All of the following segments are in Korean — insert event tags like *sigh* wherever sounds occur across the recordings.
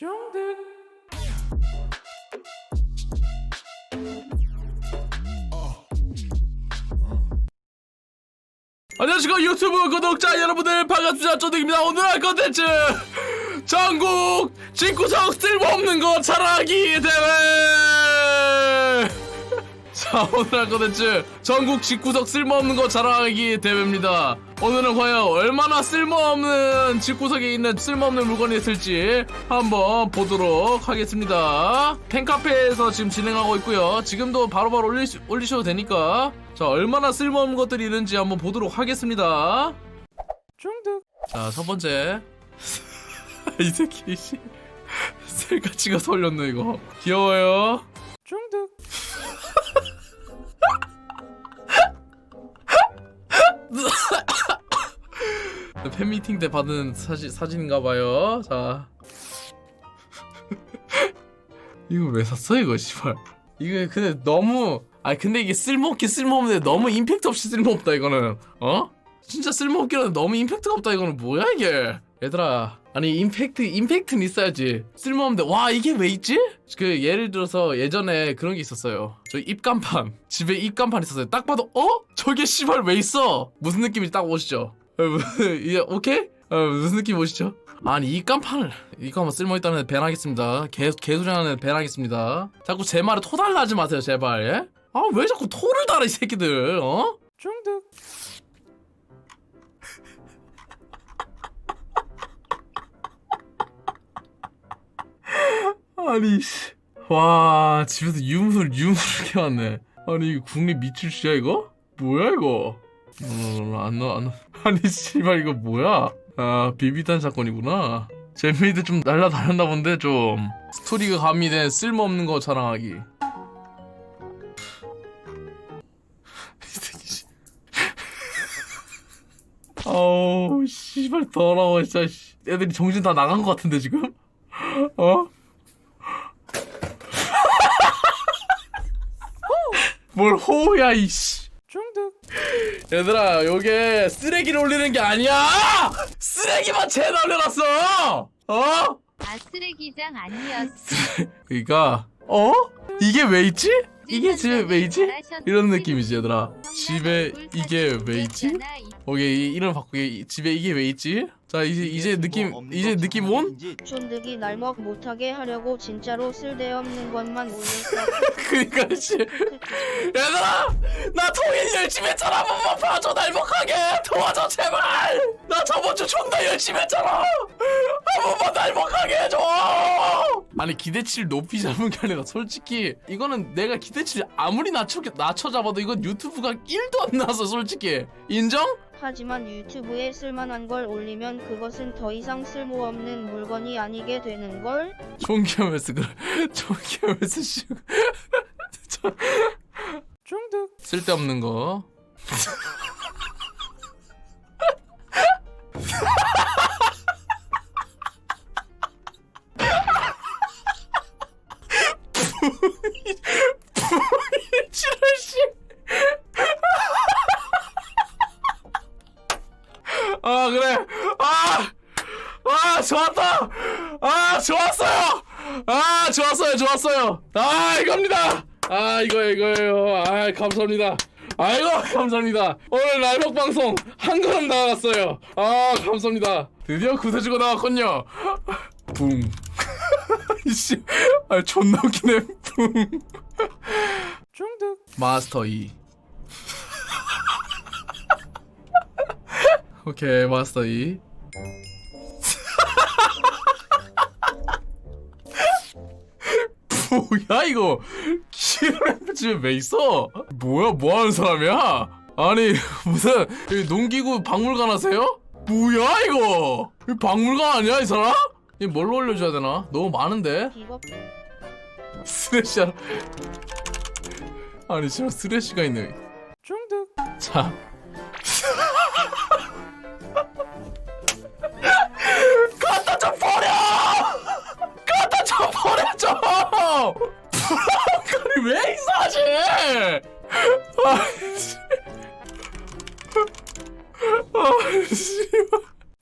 중득 안녕하십니까 유튜브 구독자 여러분들. 반갑습니다. 쪼득입니다. 오늘 할 컨텐츠. 전국 집구석 쓸모없는 거 자랑하기 대회 자 오늘 할 컨텐츠 전국 집구석 쓸모없는 거 자랑하기 대회입니다. 오늘은 과연 얼마나 쓸모없는 집구석에 있는 쓸모없는 물건이 있을지 한번 보도록 하겠습니다. 팬카페에서 지금 진행하고 있고요. 지금도 바로바로 올리, 올리셔도 되니까 자 얼마나 쓸모없는 것들이 있는지 한번 보도록 하겠습니다. 중득. 자 첫 번째. *laughs* 이 새끼 씨. 셀같이 가서 올렸네 이거. 귀여워요. 중득 *coughs* 팬미팅 때 받은 사진 사진인가 봐요. 자. *laughs* 이거 왜 샀어 이거 씨발. 이거 근데 너무 아 근데 이게 쓸모없긴 쓸모없는데 너무 임팩트 없이 쓸모없다 이거는. 어? 진짜 쓸모없긴 한데 너무 임팩트가 없다 이거는 뭐야 이게. 얘들아 아니 임팩트 임팩트는 있어야지 쓸모없는데 와 이게 왜 있지? 그 예를 들어서 예전에 그런 게 있었어요 저 입간판 *laughs* 집에 입간판 있었어요 딱 봐도 어? 저게 씨발 왜 있어? 무슨 느낌인지 딱 오시죠 어, *laughs* 이게 오케이? 어, 무슨 느낌 오시죠? 아니 이거 한번 쓸모있다는 애 밴하겠습니다 개, 개소리하는 애 밴하겠습니다 자꾸 제 말에 토달라지 마세요 제발 예? 아왜 자꾸 토를 달아 이 새끼들 어? 중득 아니 씨. 와 집에서 유물 유물 이렇게 *laughs* 왔네 아니 이거 국립 미출시야 이거? 뭐야 이거 어, 안 넣어 안 넣어 *laughs* 아니 씨발 이거 뭐야 아 비비탄 사건이구나 잼미드 좀 날라다녔나 본데 좀 스토리가 가미된 쓸모없는 거 자랑하기. *laughs* 아우 씨발 더러워 진짜 씨. 애들이 정신 다 나간 것 같은데 지금 어? 뭘 호우야 이씨 중득 얘들아 요게 쓰레기를 올리는 게 아니야 쓰레기만 채 올려놨어 어? 아 쓰레기장 아니었어. *laughs* 그니까 어? 이게 왜 있지? 이게 집에 왜 있지? 이런 느낌이지 얘들아 집에 이게 왜 있지? 오케이 이 이름 바꾸게 이- 집에 이게 왜 있지? 자 이제 이제 느낌 이제 느낌 온? 쫀득이 날 먹 못하게 하려고 진짜로 쓸데없는 것만 올렸어. *laughs* 그니까 씨. 얘들아! 나 통일 열심히 했잖아! 한 번만 봐줘 날 먹하게! 도와줘 제발! 나 저번 주 존나 열심히 했잖아! 한 번만 날 먹하게 해줘! 아니 기대치를 높이 잡은 게 아니라 솔직히 이거는 내가 기대치를 아무리 낮춰, 낮춰 잡아도 이건 유튜브가 1도 안 나왔어 솔직히. 인정? 하지만 유튜브에 쓸만한 걸 올리면 그것은 더 이상 쓸모없는 물건이 아니게 되는 걸. 존경하면서 그래 존경하면서 씨 저- 중득 쓸데없는 거 *laughs* 아 좋았어요 좋았어요. 아 이겁니다. 아 이거 이거예요. 아 감사합니다. 아이고 *laughs* 감사합니다. 오늘 날먹 방송 한 걸음 나아갔어요. 아 감사합니다. 드디어 구세주가 나왔군요. *laughs* 붕. *laughs* 이씨. 아 존나 웃기네. 붕. 중득. 마스터 2 오케이 마스터 2 뭐야 이거 키로램프 집에 왜 있어? 뭐야 뭐하는 사람이야? 아니 무슨 농기구 박물관 하세요? 뭐야 이거? 이 박물관 아니야 이 사람? 이 뭘로 올려줘야 되나? 너무 많은데? 스레시 하나 아니 지금 스레시가 있네 중득 자 브로콜리 왜 이상하지? 아씨. 아씨.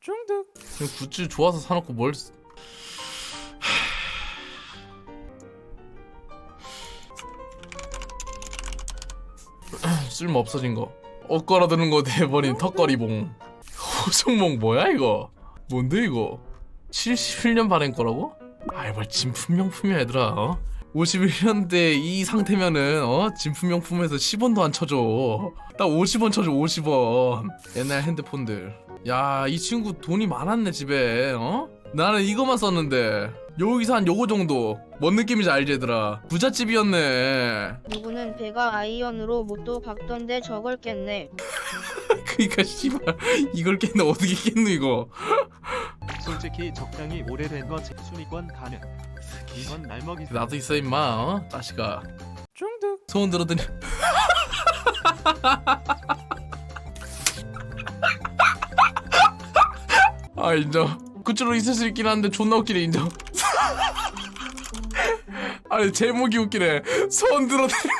중득. 그냥 굿즈 좋아서 사놓고 뭘. 쓸모 없어진 거. 옷 걸어두는 거 돼버린 턱걸이봉. 호송몽 뭐야 이거? 뭔데 이거? 71년 발행 거라고? 아이 뭘 진품 명품이야 얘들아. 어? 51년대 이 상태면은 어? 진품명품에서 10원도 안 쳐줘. 딱 50원 쳐줘 50원. 옛날 핸드폰들. 야 이 친구 돈이 많았네 집에 어? 나는 이거만 썼는데. 여기서 한 요거 정도. 뭔 느낌인지 알지 얘들아? 부잣집이었네. 누구는 배가 아이언으로 못도 박던데 저걸 깼네. *laughs* 그니까 씨발. 이걸 깼네. 어떻게 깼노 이거? 솔직히 적당히 오래된 거 순위권 가능. 이건 날먹이 나도 있어 임마 어? 자식아. 중득 소원 들어드니 *laughs* 아 인정. 그쪽으로 있을 수 있긴 한데 존나 웃기네 인정. *laughs* 아니 제목이 웃기네. 소원 들어드니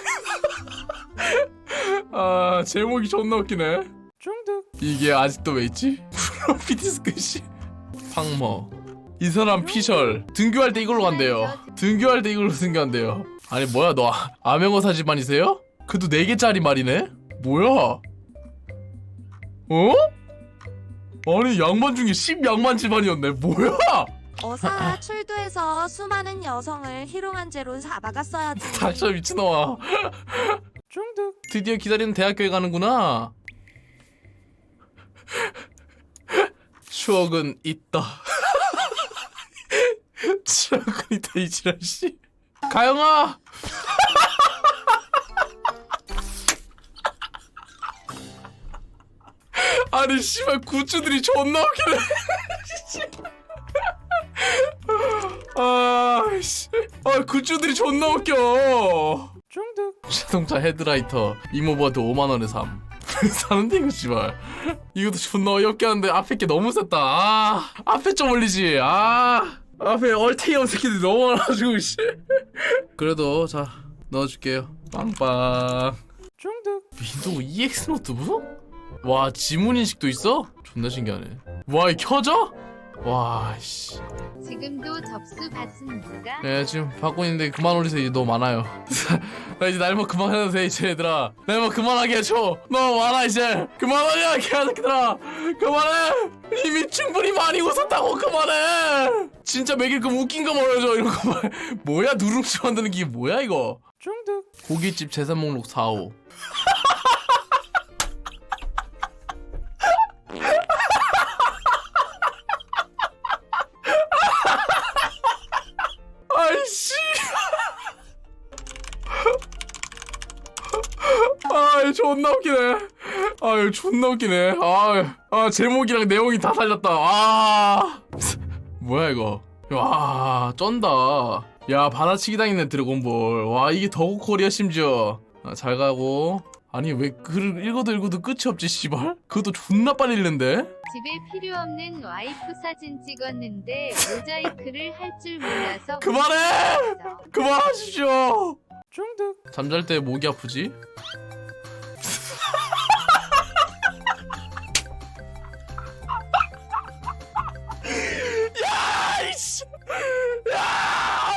*laughs* 아 제목이 존나 웃기네. 중득 이게 아직도 왜 있지? 프로피 디스크 씨. 황머 이 사람 피셜. 등교할 때 이걸로 간대요. 등교할 때 이걸로 등교한대요. 아니 뭐야 너 아- 암행어사 집안이세요? 그래도 4개짜리 말이네? 뭐야? 어? 아니 양반 중에 10 양반 집안이었네. 뭐야? 어사 출두해서 수많은 여성을 희롱한 죄로 잡아갔어야지. *laughs* 닥쳐 미친놈아. 중득. 드디어 기다리는 대학교에 가는구나. *laughs* 추억은 있다 추억은 있다 이 지랄 씨 가영아! *laughs* 아니 씨발 굿즈들이 존나 웃기네. 아씨. *laughs* 아 굿즈들이 존나 웃겨. 중득 자동차 헤드라이터 이모버드 5만원에 삼 *laughs* 사는데 이거 씨발. 이것도 존나 어이없게 하는데 앞에 게 너무 셌다. 아 앞에 좀 올리지. 아 앞에 얼테이엄 새끼들이 너무 많아가지고 씨 그래도 자 넣어줄게요 빵빵 중득 윈도우 EX 노트북? 와 지문 인식도 있어? 존나 신기하네 와 이 켜져? 와 씨. 지금도 접수 받습니다. 네 지금 받고 있는데 그만 올리세요. 이제 너무 많아요. *laughs* 나 이제 날뭐 그만해도 돼 이제 얘들아. 날뭐 그만하게 해줘. 너무 많아 이제. 그만하냐 개새끼들아. 그만해. 이미 충분히 많이 웃었다고 그만해. 진짜 매길 거면 웃긴 거 보여줘 이런 거 말. *laughs* 뭐야 누룽지 만드는 게 뭐야 이거? 중득 고깃집 재산 목록 4호 아 존나 웃기네. 아, 아 제목이랑 내용이 다 살렸다. 아. *laughs* 뭐야 이거? 와 쩐다. 야 받아치기 당했네 드래곤볼. 와 이게 더고 코리아 심지어. 아, 잘 가고. 아니 왜 글을 읽어도 읽어도 끝이 없지 씨발? 그것도 존나 빨리 읽는데? 집에 필요 없는 와이프 사진 찍었는데 모자이크를 할 줄 몰라서 *laughs* 그만해! 그만하십시오! 중득 잠잘 때 목이 아프지? 씨 야!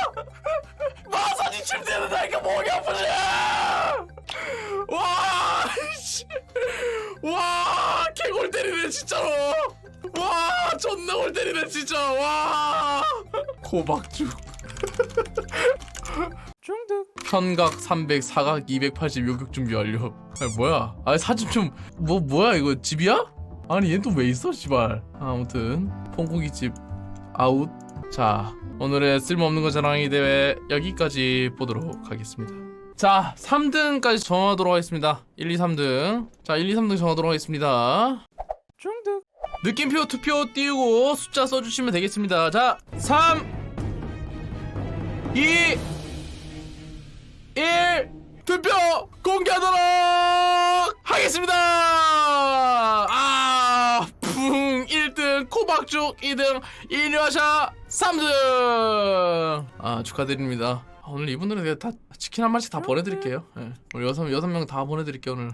마사지 침대는 나니까 목이 아프지! 와 이씨! 와 개골 때리네 진짜로! 와 존나 골 때리네 진짜! 와! 고박죽. 중득. 현각 300 사각 280 요격 준비 완료. 아 뭐야? 아 사진 좀 뭐 뭐야? 이거 집이야? 아니 얘 또 왜 있어 씨발? 아무튼 퐁고기집. 아웃 자 오늘의 쓸모없는 거 자랑이 대회 여기까지 보도록 하겠습니다. 자 3등까지 정하도록 하겠습니다. 1, 2, 3등. 자 1, 2, 3등 정하도록 하겠습니다. 중득 느낌표 투표 띄우고 숫자 써주시면 되겠습니다. 자 3 2 1 투표 공개하도록 하겠습니다. 아, 붕 1등 코박죽 2등 이녀샤 3등. 아 축하드립니다. 아, 오늘 이분들은 내가 다 치킨 한 마리씩 다 보내드릴게요. 예. 오늘 여섯 여섯 명 다 보내드릴게요 오늘.